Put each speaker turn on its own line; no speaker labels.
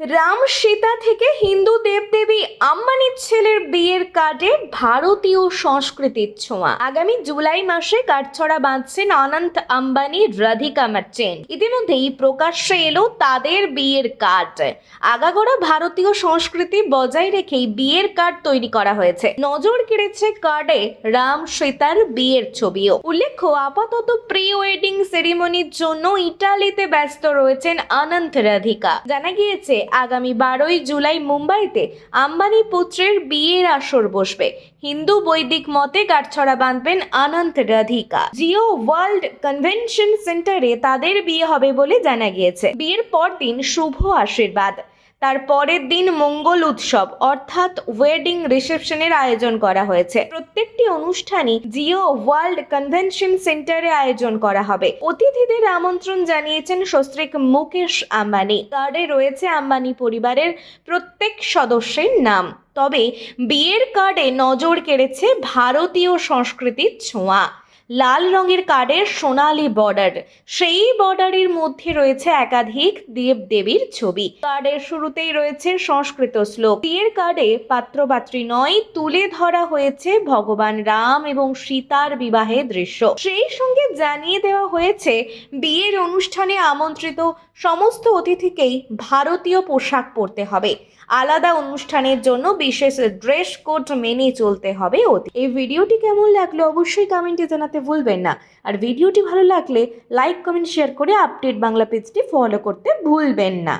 রাম সীতা থেকে হিন্দু দেবদেবী আম্বানির ছেলের বিয়ের কার্ডে ভারতীয় সংস্কৃতির ছোঁয়া। আগামী জুলাই মাসে কাঠছড়া বাঁধছেন অনন্ত আম্বানি, রাধিকা মার্চেন্ট ইতিমধ্যেই প্রকাশ্যে এলো তাদের বিয়ের কার্ড। আগাগোড়া ভারতীয় সংস্কৃতি বজায় রেখেই বিয়ের কার্ড তৈরি করা হয়েছে। নজর কেড়েছে কার্ডে রাম সীতার বিয়ের ছবিও। উল্লেখ্য, আপাতত প্রি ওয়েডিং সেরিমনির জন্য ইটালিতে ব্যস্ত রয়েছেন অনন্ত রাধিকা। জানা গিয়েছে আগামী বারোই জুলাই মুম্বাইতে আম্বানি পুত্রের বিয়ের আসর বসবে। হিন্দু বৈদিক মতে কাঠছড়া বাঁধবেন আনন্দ রাধিকা। জিও ওয়ার্ল্ড কনভেনশন সেন্টারে তাদের বিয়ে হবে বলে জানা গিয়েছে। বিয়ের পরদিন শুভ আশীর্বাদ। তার পরের দিন মঙ্গল উৎসব, অর্থাৎ ওয়েডিং রিসেপশনের আয়োজন করা হয়েছে। প্রত্যেকটি অনুষ্ঠানই জিও ওয়ার্ল্ড কনভেনশন সেন্টারে আয়োজন করা হবে। অতিথিদের আমন্ত্রণ জানিয়েছেন সস্ত্রীক মুকেশ আম্বানি। কার্ডে রয়েছে আম্বানি পরিবারের প্রত্যেক সদস্যের নাম। তবে বিয়ের কার্ডে নজর কেড়েছে ভারতীয় সংস্কৃতির ছোঁয়া। লাল রঙের কার্ডের সোনালী বর্ডার সেই বর্ডারের মধ্যে রয়েছে একাধিক দেব দেবীর ছবি। কার্ডের শুরুতেই রয়েছে সংস্কৃত শ্লোক। বিয়ের কার্ডে পাত্রপাত্রী নয়, তুলে ধরা হয়েছে ভগবান রাম এবং সীতার বিবাহের দৃশ্য। সেই সঙ্গে জানিয়ে দেওয়া হয়েছে, বিয়ের অনুষ্ঠানে আমন্ত্রিত সমস্ত অতিথিকেই ভারতীয় পোশাক পরতে হবে। আলাদা অনুষ্ঠানের জন্য বিশেষ ড্রেস কোড মেনে চলতে হবে এই ভিডিওটি কেমন লাগল অবশ্যই কমেন্টে জানাতে ভুলবেন না। আর ভিডিওটি ভালো লাগলে লাইক কমেন্ট শেয়ার করে আপডেট বাংলা পেজটি ফলো করতে ভুলবেন না।